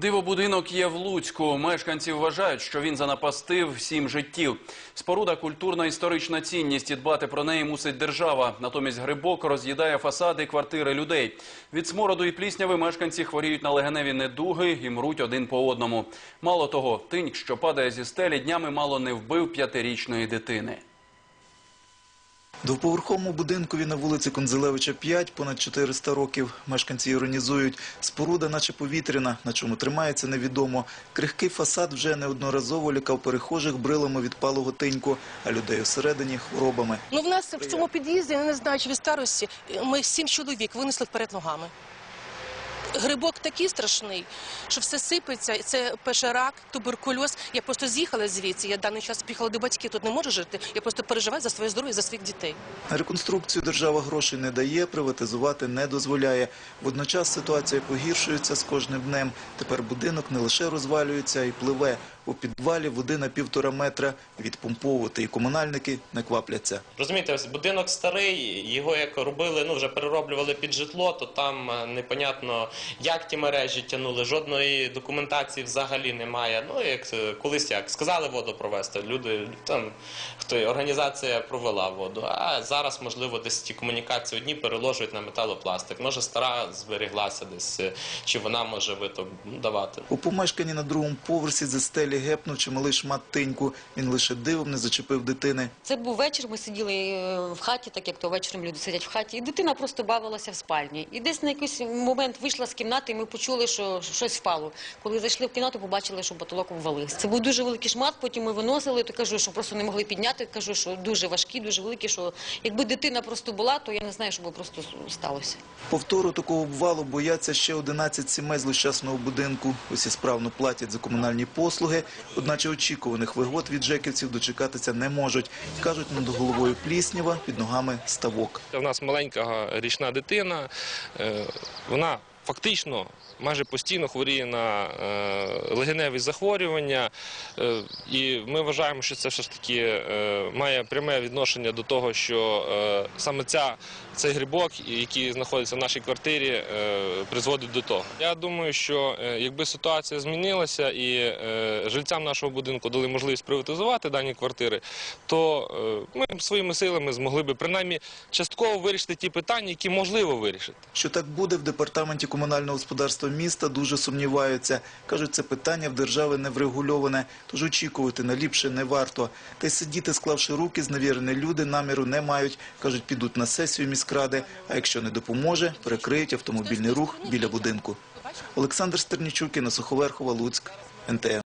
Дивобудинок є в Луцьку. Мешканці вважають, що він занапастив сім життів. Споруда культурна історична цінність і дбати про неї мусить держава. Натомість грибок роз'їдає фасади квартири людей. Від смороду і плісняви мешканці хворіють на легеневі недуги і мруть один по одному. Мало того, тиньк, що падає зі стелі, днями мало не вбив п'ятирічної дитини. Двоповерховому будинкові на вулиці Конзелевича 5 понад 400 років. Мешканці іронізують. Споруда наче повітряна, на чому тримається невідомо. Крихкий фасад вже неодноразово лякав перехожих брилами від палого тиньку, а людей усередині хворобами. Ну, в нас в цьому під'їзді, не знаю, чи від старості, ми сім чоловік винесли вперед ногами. Грибок такий страшний, що все сипеться. Це рак, туберкульоз. Я просто з'їхала звідси. Я даний час поїхала до батьків, тут не можу жити. Я просто переживаю за своє здоров'я, за своїх дітей. Реконструкцію держава грошей не дає, приватизувати не дозволяє. Водночас ситуація погіршується з кожним днем. Тепер будинок не лише розвалюється, а й пливе. У підвалі води на півтора метра. Відпомповувати і комунальники не квапляться. Розумієте, ось будинок старий, його як робили, ну вже перероблювали під житло, то там е, непонятно, як ті мережі тягнули, жодної документації взагалі немає. Ну як е, колись як сказали воду провести, люди там хто організація провела воду. А зараз можливо десь ті комунікації одні переложують на металопластик. Може стара зберіглася десь, е, чи вона може виток ну, давати. У помешканні на другому поверсі зі стелі гепнув чималий шмат тиньку. Він лише дивом не зачепив дитини. Це був вечір. Ми сиділи е, в хаті, так як то вечором люди сидять в хаті, і дитина просто бавилася в спальні. І десь на якийсь момент вийшла з кімнати, і ми почули, що щось впало. Коли зайшли в кімнату, побачили, що потолок обвалився. Це був дуже великий шмат. Потім ми виносили. То кажу, що просто не могли підняти. Кажу, що дуже важкі, дуже великі. Що якби дитина просто була, то я не знаю, що би просто сталося. Повтору такого обвалу бояться ще 11 сімей з злощасного будинку. Усі справно платять за комунальні послуги, одначе очікуваних вигод від жеківців дочекатися не можуть. Кажуть, над головою пліснява, під ногами ставок. У нас маленька річна дитина, е, вона фактично майже постійно хворіє на е, легеневі захворювання, е, і ми вважаємо, що це все ж таки е, має пряме відношення до того, що саме ця, цей грибок, який знаходиться в нашій квартирі, призводить до того. Я думаю, що якби ситуація змінилася і жильцям нашого будинку дали можливість приватизувати дані квартири, то ми своїми силами змогли би принаймні частково вирішити ті питання, які можливо вирішити. Що так буде в департаменті комунального господарства міста дуже сумніваються. Кажуть, це питання в держави не врегульоване, тож очікувати на ліпше не варто. Та й сидіти, склавши руки, зневірені люди наміру не мають. Кажуть, підуть на сесію міськради, а якщо не допоможе, перекриють автомобільний рух біля будинку. Олександр Стернічук, Інна Суховерхова, Луцьк, НТН.